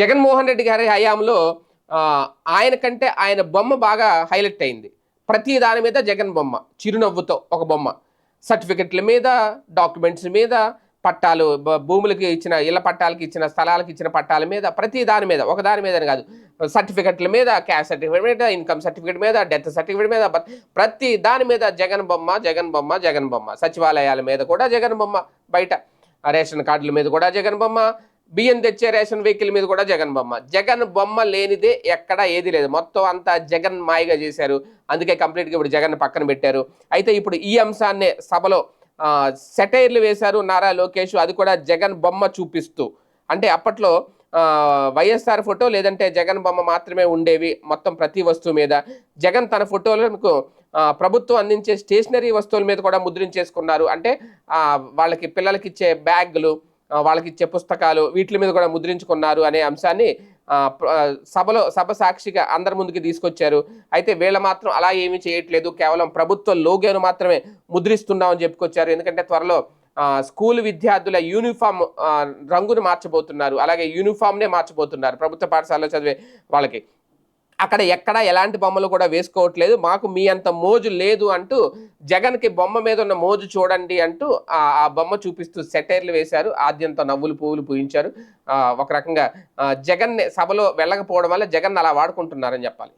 జగన్మోహన్ రెడ్డి గారి హయాంలో ఆయన కంటే ఆయన బొమ్మ బాగా హైలైట్ అయింది. ప్రతి దాని మీద జగన్ బొమ్మ చిరునవ్వుతో ఒక బొమ్మ. సర్టిఫికెట్ల మీద డాక్యుమెంట్స్ మీద పట్టాలు భూములకి ఇచ్చిన ఇళ్ళ పట్టాలకి ఇచ్చిన స్థలాలకి ఇచ్చిన పట్టాల మీద ప్రతి దాని మీద ఒక దాని మీద కాదు. సర్టిఫికెట్ల మీద క్యాష్ సర్టిఫికేట్ మీద ఇన్కమ్ సర్టిఫికేట్ మీద డెత్ సర్టిఫికేట్ మీద ప్రతి దాని మీద జగన్ బొమ్మ జగన్ బొమ్మ జగన్ బొమ్మ. సచివాలయాల మీద కూడా జగన్ బొమ్మ. బయట రేషన్ కార్డుల మీద కూడా జగన్ బొమ్మ. బియ్యం తెచ్చే రేషన్ వెహికల్ మీద కూడా జగన్ బొమ్మ. జగన్ బొమ్మ లేనిదే ఎక్కడ ఏది లేదు. మొత్తం అంతా జగన్ మాయగా చేశారు. అందుకే కంప్లీట్గా ఇప్పుడు జగన్ పక్కన పెట్టారు. అయితే ఇప్పుడు ఈ అంశాన్నే సభలో సెటైర్లు వేశారు నారా లోకేష్. అది కూడా జగన్ బొమ్మ చూపిస్తూ. అంటే అప్పట్లో వైఎస్ఆర్ ఫోటో లేదంటే జగన్ బొమ్మ మాత్రమే ఉండేవి మొత్తం ప్రతి వస్తువు మీద. జగన్ తన ఫోటోలకు ప్రభుత్వం అందించే స్టేషనరీ వస్తువుల మీద కూడా ముద్రించేసుకున్నారు. అంటే వాళ్ళకి పిల్లలకి ఇచ్చే బ్యాగులు వాళ్ళకి ఇచ్చే పుస్తకాలు వీటి మీద కూడా ముద్రించుకున్నారు అనే అంశాన్ని సభలో సభ సాక్షిగా అందరి ముందుకి తీసుకొచ్చారు. అయితే వీళ్ళ మాత్రం అలా ఏమీ చేయట్లేదు. కేవలం ప్రభుత్వ లోగోను మాత్రమే ముద్రిస్తున్నామని చెప్పుకొచ్చారు. ఎందుకంటే త్వరలో స్కూల్ విద్యార్థుల యూనిఫామ్ రంగును మార్చబోతున్నారు. అలాగే యూనిఫామ్నే మార్చబోతున్నారు. ప్రభుత్వ పాఠశాలలో చదివే వాళ్ళకి. అక్కడ ఎక్కడ ఎలాంటి బొమ్మలు కూడా వేసుకోవట్లేదు. మాకు మీ అంత మోజు లేదు అంటూ జగన్కి బొమ్మ మీద ఉన్న మోజు చూడండి అంటూ ఆ ఆ బొమ్మ చూపిస్తూ సెటైర్లు వేశారు. ఆద్యంతో నవ్వులు పువ్వులు పూయించారు. ఒక రకంగా జగన్ సభలో వెళ్ళకపోవడం వల్ల జగన్ అలా వాడుకుంటున్నారని చెప్పాలి.